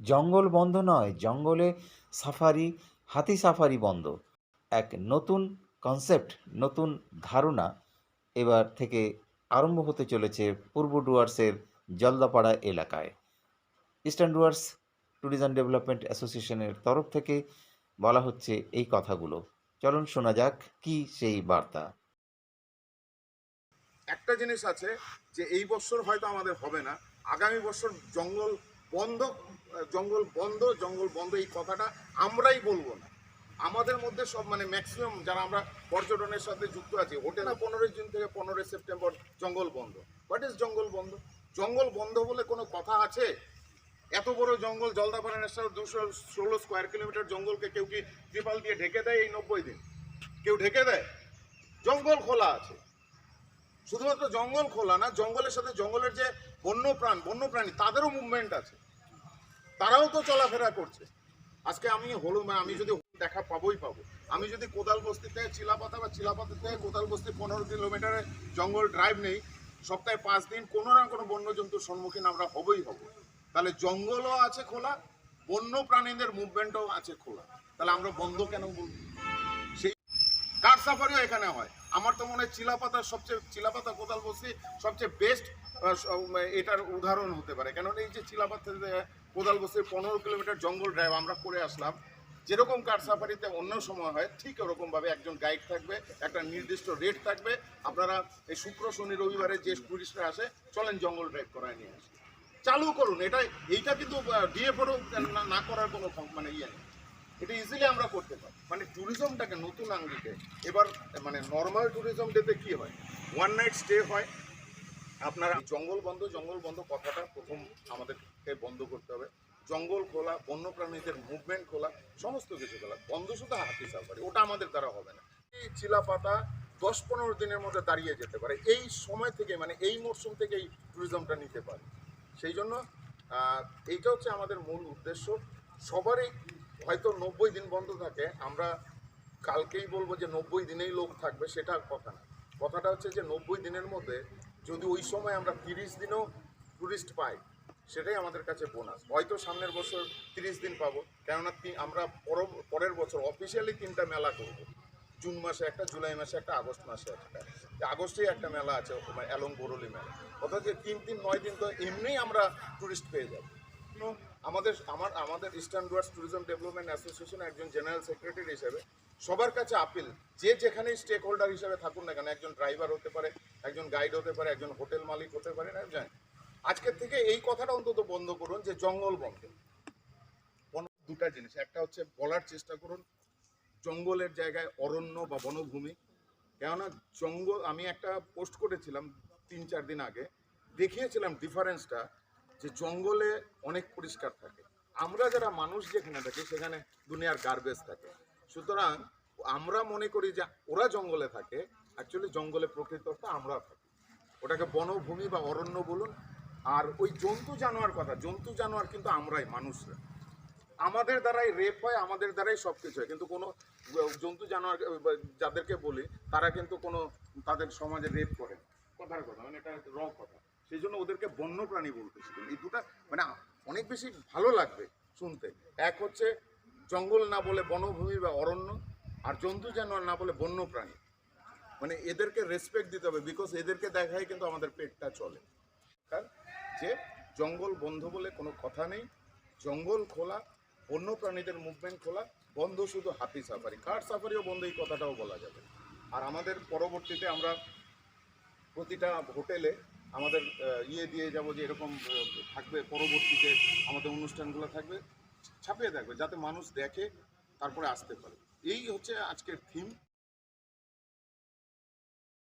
জঙ্গল বন্ধ নয়, জঙ্গলে সাফারি, হাতি সাফারি বন্ধ। এক নতুন কনসেপ্ট নতুন ধারণা এবার থেকে আরম্ভ হতে চলেছে পূর্ব ডুয়ার্সের জলদাপাড়া এলাকায়। ইস্টার্ন ডুয়ার্স ট্যুরিজম ডেভেলপমেন্ট অ্যাসোসিয়েশনের তরফ থেকে বলা হচ্ছে এই কথাগুলো। চলুন শোনা যাক কি সেই বার্তা। একটা জিনিস আছে যে এই বছর হয়তো আমাদের হবে না, আগামী বছর জঙ্গল বন্ধ জঙ্গল বন্ধ জঙ্গল বন্ধ, এই কথাটা আমরাই বলব না। আমাদের মধ্যে সব মানে ম্যাক্সিমাম যারা আমরা পর্যটনের সাথে যুক্ত আছি, ওটা না পনেরোই জুন থেকে পনেরোই সেপ্টেম্বর জঙ্গল বন্ধ। হোয়াট ইজ জঙ্গল বন্ধ? জঙ্গল বন্ধ বলে কোনো কথা আছে? এত বড় জঙ্গল জলদাপাড়া ন্যাশনাল দুশো ষোলো স্কোয়ার কিলোমিটার জঙ্গলকে কেউ কি ত্রিপাল দিয়ে ঢেকে দেয় এই নব্বই দিন? কেউ ঢেকে দেয়? জঙ্গল খোলা আছে। শুধুমাত্র জঙ্গল খোলা না, জঙ্গলের সাথে জঙ্গলের যে বন্যপ্রাণ, বন্যপ্রাণী, তাদেরও মুভমেন্ট আছে। তারাও তো চলাফেরা করছে। আজকে আমি হলো মানে আমি যদি দেখা পাবোই পাবো। আমি যদি কোদাল বস্তি থেকে চিলাপাতা বা চিলাপাতা থেকে কোদাল বস্তি পনেরো কিলোমিটারের জঙ্গল ড্রাইভ নেই, সপ্তাহে পাঁচ দিন কোনো না কোনো বন্যজন্তুর সম্মুখীন আমরা হবই হব। তাহলে জঙ্গলও আছে খোলা বন্য প্রাণীদের মুভমেন্টও আছে খোলা। তাহলে আমরা বন্ধ কেন বলব? সেই কার সাফারিও এখানে হয়। আমার তো মনে হয় চিলাপাতার সবচেয়ে, চিলাপাতা কোদাল বস্তি সবচেয়ে বেস্ট এটার উদাহরণ হতে পারে। কেননা এই যে চিলাপাতা কোদাল বস্তির পনেরো কিলোমিটার জঙ্গল ড্রাইভ আমরা করে আসলাম। যেরকম কার সাফারিতে অন্য সময় হয়, ঠিক ওরকমভাবে একজন গাইড থাকবে, একটা নির্দিষ্ট রেট থাকবে। আপনারা এই শুক্র, শনি, রবিবারে যে টুরিস্টরা আসে, চলেন জঙ্গল ড্রাইভ করায় নিয়ে আসি। চালু করুন, এটা, এইটা কিন্তু ডিএফওরও না করার কোনো মানে ইয়ে নেই। এটা ইজিলি আমরা করতে পারি। মানে ট্যুরিজমটাকে নতুন আঙ্গিকে, এবার মানে নর্মাল ট্যুরিজম ডেতে কী হয়? ওয়ান নাইট স্টে হয় আপনারা জঙ্গল বন্ধ জঙ্গল বন্ধ কথাটা প্রথম আমাদেরকে বন্ধ করতে হবে। জঙ্গল খোলা, বন্যপ্রাণীদের মুভমেন্ট খোলা, সমস্ত কিছু খোলা। বন্ধ শুধু হাতি সাফারি ওটা আমাদের দ্বারা হবে না। এই চিলাপাতা দশ পনেরো দিনের মধ্যে দাঁড়িয়ে যেতে পারে। এই সময় থেকে মানে এই মরশুম থেকে এই ট্যুরিজমটা নিতে পারে। সেই জন্য এইটা হচ্ছে আমাদের মূল উদ্দেশ্য। সবারই হয়তো নব্বই দিন বন্ধ থাকে। আমরা কালকেই বলব যে নব্বই দিনেই লোক থাকবে, সেটা কথা না। কথাটা হচ্ছে যে নব্বই দিনের মধ্যে যদি ওই সময় আমরা তিরিশ দিনও টুরিস্ট পাই, সেটাই আমাদের কাছে বোনাস হয়তো সামনের বছর তিরিশ দিন পাবো, কেননা আমরা পর- পরের বছর অফিসিয়ালি তিনটা মেলা করব। জুন মাসে একটা, জুলাই মাসে একটা, আগস্ট মাসে একটা। যে আগস্টেই একটা মেলা আছে অ্যালং বরলি মেলা। অর্থাৎ তিন তিন নয় দিন তো এমনিই আমরা টুরিস্ট পেয়ে যাব। আমাদের আমার আমাদের eastern Dooars tourism development association একজন জেনারেল সেক্রেটারি হিসেবে সবার কাছে আপিল যে যেখানেই স্টেক হোল্ডার হিসেবে থাকুন না কেন, একজন ড্রাইভার হতে পারে, একজন গাইড হতে পারে, একজন হোটেল মালিক হতে পারে, না জানেন আজকের থেকে এই কথাটা অন্তত বন্ধ করুন যে জঙ্গল বন্ধ। বন- দুটা জিনিস, একটা হচ্ছে বলার চেষ্টা করুন, জঙ্গলের জায়গায় অরণ্য বা বনভূমি। কেননা জঙ্গল আমি একটা পোস্ট করেছিলাম তিন চার দিন আগে, দেখিয়েছিলাম ডিফারেন্সটা যে জঙ্গলে অনেক পরিষ্কার থাকে। আমরা যারা মানুষ যেখানে থাকি, সেখানে দুনিয়ার গার্বেজ থাকে। সুতরাং আমরা মনে করি যে ওরা জঙ্গলে থাকে অ্যাকচুয়ালি জঙ্গলে প্রকৃত অর্থে আমরা থাকি। ওটাকে বনভূমি বা অরণ্য বলুন, আর ওই জন্তু জানোয়ার কথা, জন্তু জানোয়ার কিন্তু আমরাই, মানুষরা। আমাদের দ্বারাই রেপ হয়, আমাদের দ্বারাই সব কিছু হয়। কিন্তু কোনো জন্তু জানোয়ার, যাদেরকে বলি, তারা কিন্তু কোনো, তাদের সমাজে রেপ করে কথার কথা মানে এটা র কথা। সেই জন্য ওদেরকে বন্য প্রাণী বলতেছি এই দুটা মানে অনেক বেশি ভালো লাগবে শুনতে। এক হচ্ছে জঙ্গল না বলে বনভূমি বা অরণ্য, আর জন্তু জানোয়ার না বলে বন্য প্রাণী মানে এদেরকে রেসপেক্ট দিতে হবে বিকজ এদেরকে দেখাই কিন্তু আমাদের পেটটা চলে। কারণ যে জঙ্গল বন্ধ বলে কোনো কথা নেই, জঙ্গল খোলা বন্য প্রাণীদের মুভমেন্ট খোলা, বন্ধ শুধু হাতি সাফারি কার সাফারিও বন্ধ, এই কথাটাও বলা যাবে। আর আমাদের পরবর্তীতে আমরা প্রতিটা হোটেলে আমাদের ইয়ে দিয়ে যাব যে এরকম থাকবে, পরবর্তীতে আমাদের অনুষ্ঠানগুলো থাকবে। ছাপিয়ে দেখবে যাতে মানুষ দেখে তারপরে আসতে পারে। এই হচ্ছে আজকের থিম